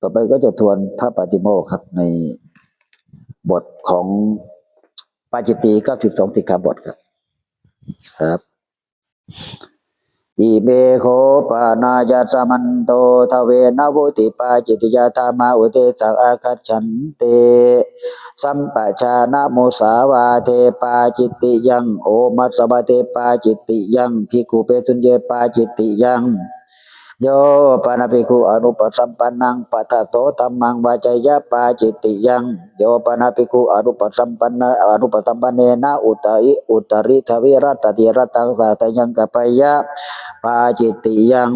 ต่อไปก็จะทวนพระปฏิโมกครับในบทของปาจิตตีก็สิบสองสิกขาบทครับ ครับ อิเบโคปานายาสมันโตทเวนะวุติปาจิตติยาธรรมาอุเตตังอาคัจฉันเต สัมปชานะโมสาวาเทปาจิตติยัง โอมัสสบะเทปาจิตติยังพิกุเปตุนเยปาจิตติยัง โยปานาภิกุอนุปสัมปันนังปัฏฐโสธรรมังวาจายะปาจิตติยังโยปานาภิกุอนุปสัมปันนะอนุปสัมปันเนนะอุตริอุตริทวิรัตติรัตังสาตยังกัปปยะปาจิตติยัง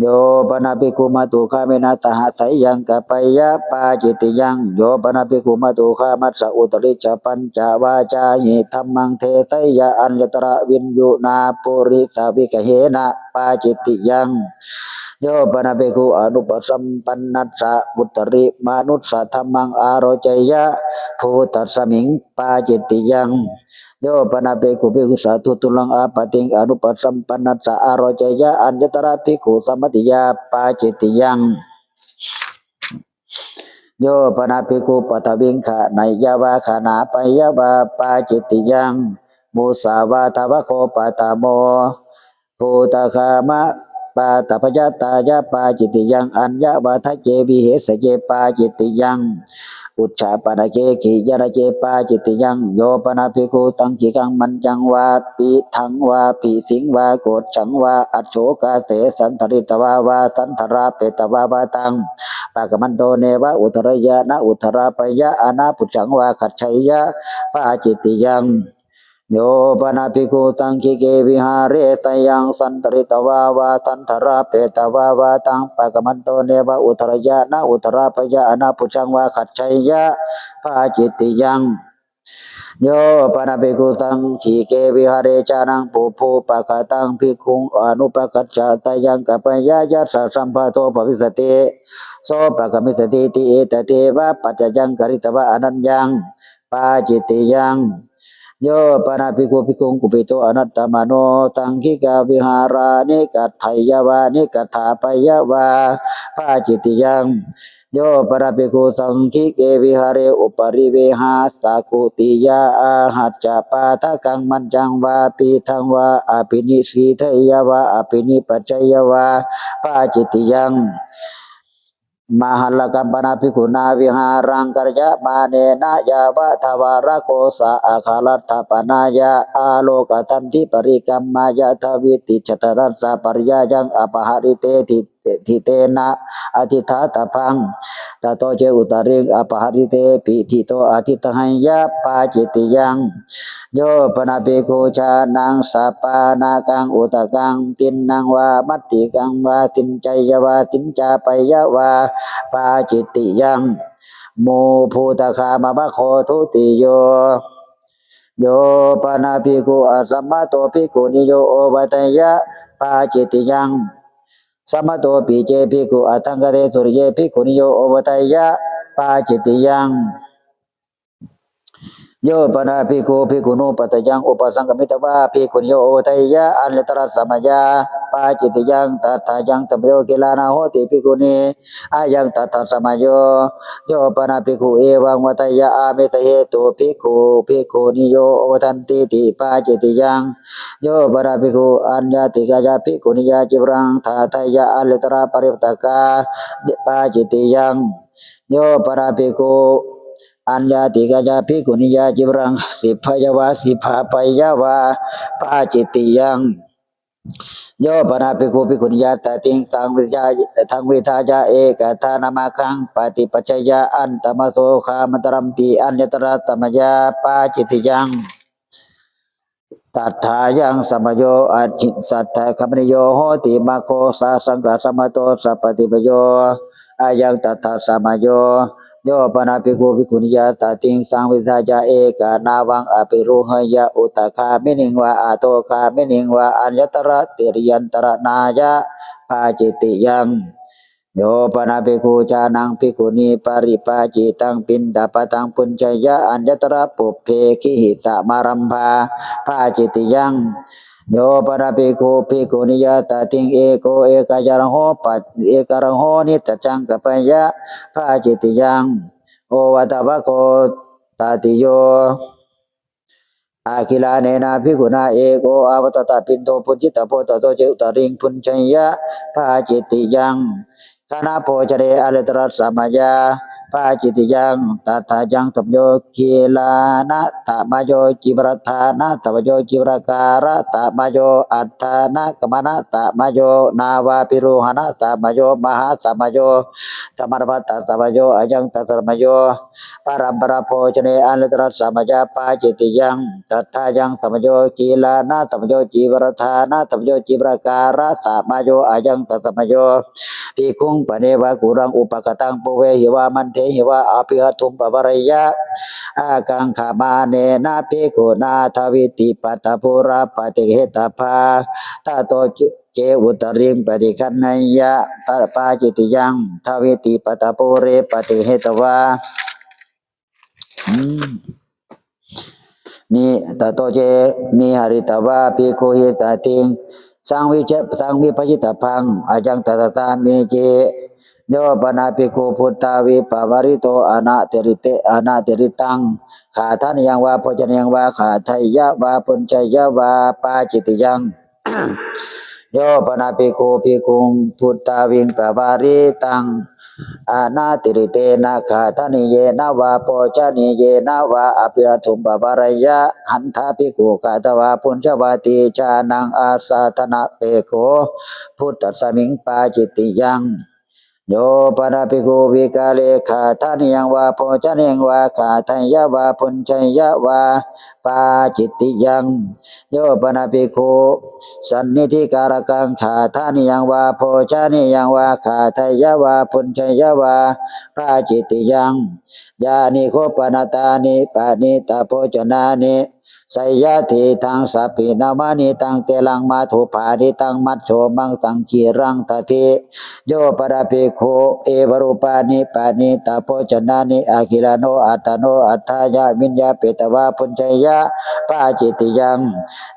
โยปนาภิกขุมาตุคาเมนะตหะไสยังกัปปยะปาจิติยัง โยปนาภิกขุมาตุคามัสสะอุตริจปัญจวาจาหิธรรมังเทไตยะอัญญตระวินยุนาปุริสาวิกเหนะปาจิติยังโยปนาภิกขุอนุปสัมปันนัสสะอุตริมนุสสะธรรมังอารจยะภูตัสมิงปาจิตติยัง โยปนาภิกขุภิกขุสาธุตุลังอาปติงอนุปสัมปันนัสสะอารจยะอัญญตระภิกขุสัมติยาปาจิติยังโยปนาภิกุปัทวิงขะไนยาวาขานาปยาวาปาจิติยังมุสาวาทาวะโคปตาโมภูตคามะปาตพยตายาปาจิติยัง อัญญาวาทะเจวิเหสเจปาจิตติยัง อุจฉาปนเกขียระเจปาจิตติยังโยปนาภิกขุสังขิกังมันจังวาปีทังวาปีสิงวาโกดฉังวาอัจโฉกาเสสันทริตวาวาสันทราเปตวาวาตังปากมันโตเนวะอุตรยะนะอุตราปยะอานาปุจจังวาขัดชัยยะปาจิตติยัง โยปนาภิกขุสังคิเกวิหาเรตยังสันตริตวาวาสันทราเปตวาวาตังปากมันโตเนวะอุตรยะนะอุตราปยะอานาปุจจังวาขัดชัยยะปาจิตติยังโยปนาภิกขุสังขีเกวิหาเรจานังปุภูปะกะตังภิกขุงอนุปะกัจจตยังกัปยะยัสสะสัมภะโตภวิสติโสปะกมิสติติเอตเตวะปัจจยังกริตวะอนัญญังปาจิตติยัง โยปนาภิกขุภิกุงกุปิโตอนัตตมโนตังคิกาวิหารานิกัตไทยวานิกัตถาปยวาปาจิติยังโยปนาภิกุสังคิเกวิหาเรอุปริเวหาสากุติยาอาหัจจปาทะกังมันจังวาปีทังวาอภินิสีทยวาอภินิปัจจยวาปาจิติยัง มหัลกัมปนาภิกุนาวิหารังกัจจะมาเนนะยาวะทวารโกสะอาคาลัตถปนายาอาโลกตันทิปริกรรมายาทวิติจตรัสสะปริยายังอปหาริเตทิ ทิเตนะอธิธาตพังตโตเจอุตริงอปหาริเตปิทิโตอธิตหัยยะปาจิติยังโยปนาภิกขุชานังสัปปานากังอุตกังตินนังวามัตติกังวาตินใจยวาตินจาปยะวาปาจิติยังโมภูตคามะบะโคทุติโยโยปนาภิกุอสัมมาโตภิกุนิโยโอวัตยะปาจิติยัง สมมาโตปีเจภิกุอัตังกเตสุริเยภิกุนิโยโอวัตยะปาจิตติยัง โยปนาภิกขุภิกขุนุปัตยังอุปสังกมิตวาภิกขุโยโอวัตยะอันเลตรัสสมยาปาจิตยังตัทธายังตมโยกิลานาโหติภิกขุนีอายังตัทธสมยโยโยปนาภิกขุเอวังวัตยะอามิตเหตุภิกขุภิกขุนิโยโอทันติติปาจิตยังโยปนาภิกขุอัญญาติกายาภิกขุนิยาจิบรังทาทายะอัลเลตระปริปตกาปาจิตยังโยปนาภิกขุ อัญญาติกายาภิกุนิยาจิบรัง สิพยาวาสิภาปยวาปาจิติยังโยปนาภิกขุภิกุนิยาตติงสังวิจาทังวิทายาเอกทานามาคังปฏิปัจจยาอันตมโสคามตรัมปีอัญญตระสมยาปาจิติยังตัทายังสมโยอาจิตสัทธคัมนิโยโหติมาโคสาสังกัสมโตสัพปฏิปโยอายังตัทธาสมโย โยปนาภิกขุภิกุนิยาตติงสังวิทายาเอกานาวังอภิรุหยะอุตคามินิงวาอาโตคามินิงวาอัญญตระติริยันตระนายะปาจิติยังโยปนาภิกขุจานังภิกุนีปาริปาจิตังปินดาปตังปุญจยะอัญญตระปุเพขิหิสะมารัมภาปาจิตติยัง โยปนาภิกขุภิกขุนิยาตติงเอโกเอกายรังโหปัจเอกรังโหนิตจังกปยะพาจิติยังโอวัตภะโกตติโยอาคิลาเนนาภิกขุนาเอโกอาวตตาปินโตปุจิตตโพตโตเจอุตริงพุญชัยยะพาจิติยังคณะโพชเรอเลตรัสสมายา พาจิติยังตัทธายังตัมโยกีลานะตะมโยจิบรัฐานะตะมโยจิบรการะตะมโยอัฏฐานะกมนะตะมโยนาวาปิรุหนะตะมโยมหาสมโยธรรมรพัตตะตะมโยอายังตะตะมโยปารัมปราโพชเนอันเลตรัสสมยาปาจิติยังตัทธายังตมโยจีลานาตมโยจีวรธานาตมโยจีปรการะสามโยอายังตัสมโยปีคุงปเนวะกุรังอุปกตังปเวหิวามันเทเหิวะอภิหตุมปปริยะอากังขามาเนนาเพโกนาทวิติปัตตภุระปฏิเหตภาตาโตเจวุตริมปฏิคันนยะตาปาจิติยังทวิติปัตภุเรปฏิเหตวานี่ตโตเจนิหริตวาภิโกหิตาติงสังวิเจสังวิปจิตตพังอาจังตาตาเมเจ ni hari tawa pi ko hi ta ting sang vi che sang vi pa ta phang ajang ta ta ta mi je yo bana pi ko putta vi pa vari to ana terite ana teritang ขาท่านยังว่าพจนยังว่าขาไทยยะว่าปุญชัยยะว่าปาจิติยังโยปนาปิโกปิกุงพุทธาวิงปวาริตังอานาติริเตนะขาทานิเยนะวาโปจานิเยนะวาอภิยทุมปปารยะหันทาปิโกกาตวาปุญชวาติชานังอาสาธนะเปโกพุทธสมิงปาจิตติยัง โยปนาปิโกวิกาเลขาทานิยังวาโพชานิยังวาขาทัยยะวาปุญชัยยะวาปาจิตติยัง โยปนาปิโกสันนิธิการกังขาทานิยังวาโพชานิยังวาขาทัยยะวาปุญชัยยะวาปาจิตติยังยานิโคปนาตานิปานิตาโพชนานิไสยะทิทางสัพพินามานิตังเตลังมาถุภานิตังมัจโฉมังตังจีรังตติโยปราภิกขุเอวรูปานิปานิตาโพชนานิอาคิลาโนอัตโนอัตถายะมิญญาเปตวาปุญชัยยะปาจิติยัง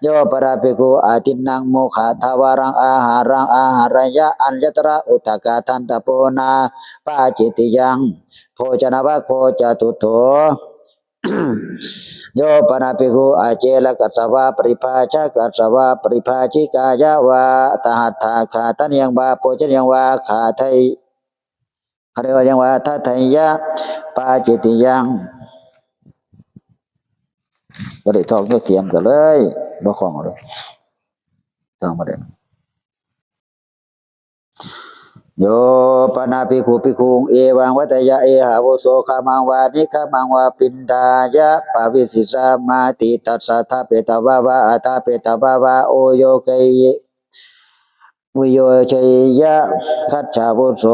โยปราภิกขุอาทินังโมขะทวารังอาหารังอาหารยะอัญญตระอุทกาทันตโปนาปาจิติยังโภชนะวะโคจตุโถ โยปนาภิกขุอาเจลกัสวะปริภาชกัสวะปริภาชิกายะวะตหัตถาขาตันยังวาโปชนยังวาขาไทยเขาเรียกว่ายังวาทัตไทยะปาจิติยังก็ได้ทองก็เทียมกันเลยบ่ของเลยทองมาเด้ โยปนาภิกขุภิกุงเอวังวัตยะเอหาวุโสขามังวานิขามังวาปินดายะปาวิสิสามาติตัสสะทาเปตวาวาอาตาเปตวาวาโอโยเกยวิโยชัยยะคัจฉาวุโส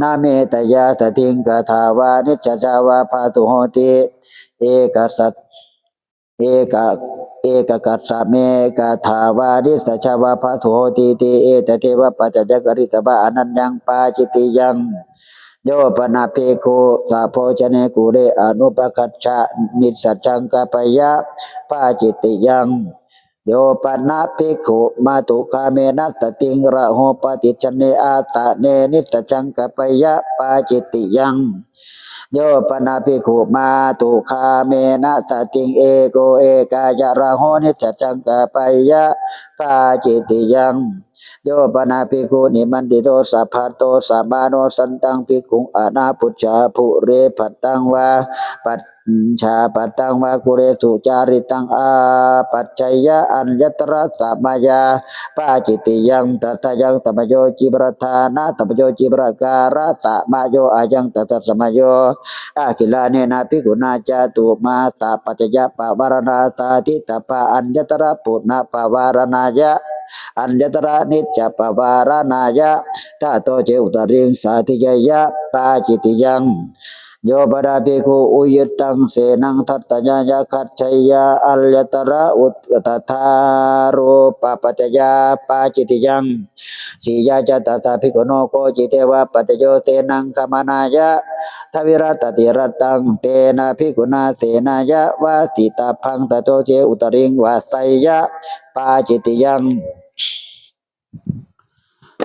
นาเมตยาตติงกถาวานิจจาวาปาตุโหติเอกสัตเอก เอกกัสสะเมกะถาวาริสชาวาพะโสติติเอตเทวปัจจกริตบะอนันยังปาจิติยังโยปนาเพโกสะโพชเนกุเรอนุปกัจฉะนิสัจจังกปยะปาจิติยัง โยปนาภิกขุมาตุคาเมนัสติงระโหปฏิชเนอาตะเนนิสจังกปยะปาจิติยัง โยปนาภิกขุมาตุคาเมนะสติงเอโกเอกายะระโหนิจจังกปยะปาจิติยังโยปนาภิกขุนิมันติโตสัพพโตสัมมาโนสันตังภิกขุอนาพุชฌาภุเรปัตตังวาปัจ ชาปัตตังวากุเรสุจาริตังอาปัจจัยยะอัญญตระสัมมายาปาจิติยังตัตยังตมโยจิบรธานะตมโยจิบรการะสัมมาโยอายังตัตสมโยอาคิลาเนนาภิกขุนาจาตุมาสาปัจจยปวารณาตาทิตปะอัญญตระปุณณปวารณายะอัญญตระนิจจปวารณายะตาโตเจอุตริงสาธิยยะปาจิติยัง โยปดาภิกุอุยตังเสนังทัตตญายาคัจฉยาอัลยตระอุตตถารูปปัจจยาปาจิติยังสียาจตตาภิกขุโนโกจิเตวะปัจจโยเตนังคมานายะทวิรัตติรตังเตนะภิกขุนาเสนายะวาสิตาพังตโตเจอุตริงวาไสยะปาจิติยัง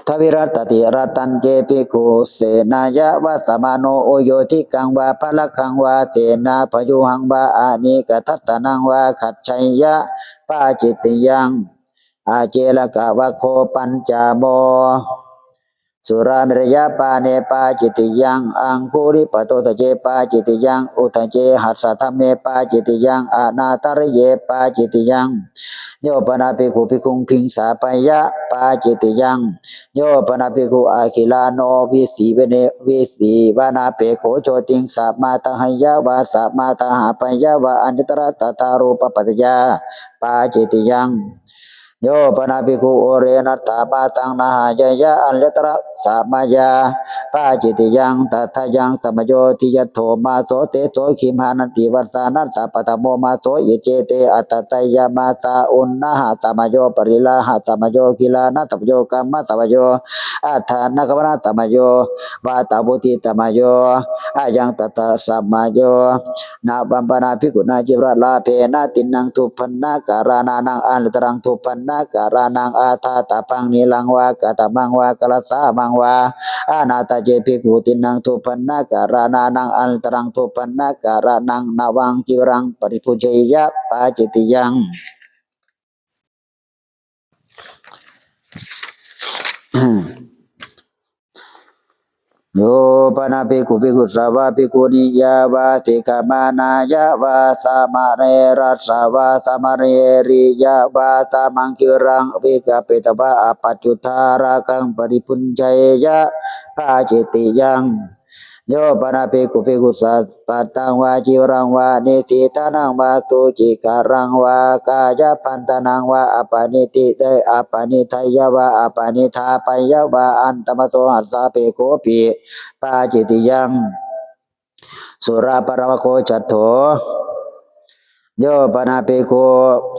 ทวิรัตติรตันเจปิกุเสนายะวะสมาโนโอโยทิกังวาพละคังวาเตนะพยุหังวาอานิกทัตตนังวาขัดชัยยะปาจิตติยังอาเจลกะวะโคปัญจโม สุรามิรยาปาเนปาจิติยังอังคุริปโตตเจปาจิติยังอุทเจหัสสะธรรมเมปาจิติยังอนาตรเยปาจิติยังโยปนาภิกุภิกุงพิงสาปยะปาจิติยังโยปนาภิกุอาคิลาโนวิสีเวเนวิสีวานาเปโขโชติงสัมมาตหัยยะวาสัมมาตหาปยะวะอนิตรตตารูปปัตยาปาจิตติยัง โยปนาภิกขุโอเรนัตตาปาตังนาหายยะอัลยตระสัมมายา ปาจิติยังตัทายังสมโยทิยโทมาโสเตโตขิมหานันติวัสสานัสสะปะตโมมาโสยเจเตอัตตยามาตาอุนนะหะตมโยปริลาหะตมโยกิลานะตมโยกัมมะตมโยอัฏฐานะกวนะตมโยวาตาบุติตมโยอายังตตสัมมาโยนาบัมปนาภิกุนาจิราลาเพนะตินังทุพันนาการานานังอันตรังทุพันนาการานังอาทาตาปังนิลังวากาตมังวากะละสามังวาอานาตเจภิกขุตินังทุปันนาการานานังอันตรังทุปันนาการานังนาวังจิวรังปริพุเจยะปาจิติยัง โยปนาปิกุปิกุสาวาปิกุนิยาวาสิกามานายาวาสามาเรรัสาวาสามาเรริยาวาสามังคิรังวิกาเปตบะอปัจจุทารากังปริพุญชัยะปาจิตติยัง โยปนาภิกขุภิกขุสัสปัตตังวาจิวรังวานิสิตานังวาสุจิการังวากายพันตานังวาอปานิติเตอปานิทายาวาอปานิทาปยาวาอันตมโสหัสสะเปโกปิปาจิติยัง สุราปรวโคจัตโถโยปนาเปโก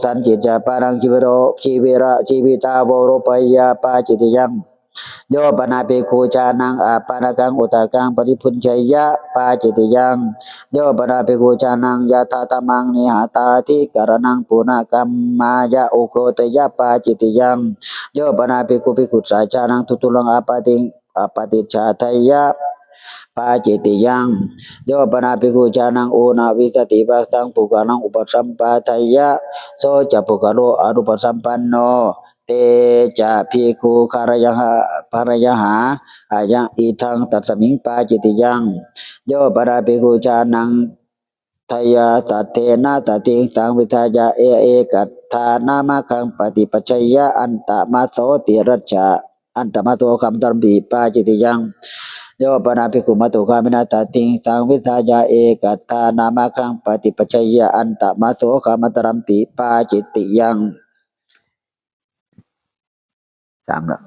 สันจิตจาปานังจิวโรชีวิระชีวิตาโวโรปยาปาจิติยัง โยปนาเปโคจานังอาปานากังอุตากังปริพุญชัยยะปาจิติยังโยปนาเปโคจานังยะตาตมังนิหาตาทิกรณังปุณกัมมายะโอโกตยะปาจิติยังโยปนาเปโคภิกขุสาจานังทุตุลังอาปาติอาปาติชาทยะปาจิติยังโยปนาภิกุจานังโอนาวิสติปัสสังปุกานังอุปสัมปาทายะโสจะปุกะโลอนุปสัมปันโน เตจะภิกขุคารยหะภารยหาอายังอีทังตัดสมิงปาจิติยัง โยปนาภิกขุจานังทายาสัตเทนะสติงสังวิทายาเอเอกัตถานามาคังปฏิปัจจยะอันตมาโสติรัจจาอันตมาโสคัมตรมปีปาจิติยังโยปนาภิกขุมัตตุคามินาตติงตังวิทายาเอกัตตานามาคังปฏิปัจจยะอันตมาโสคามตรัมปิปาจิตติยัง สามแล้ว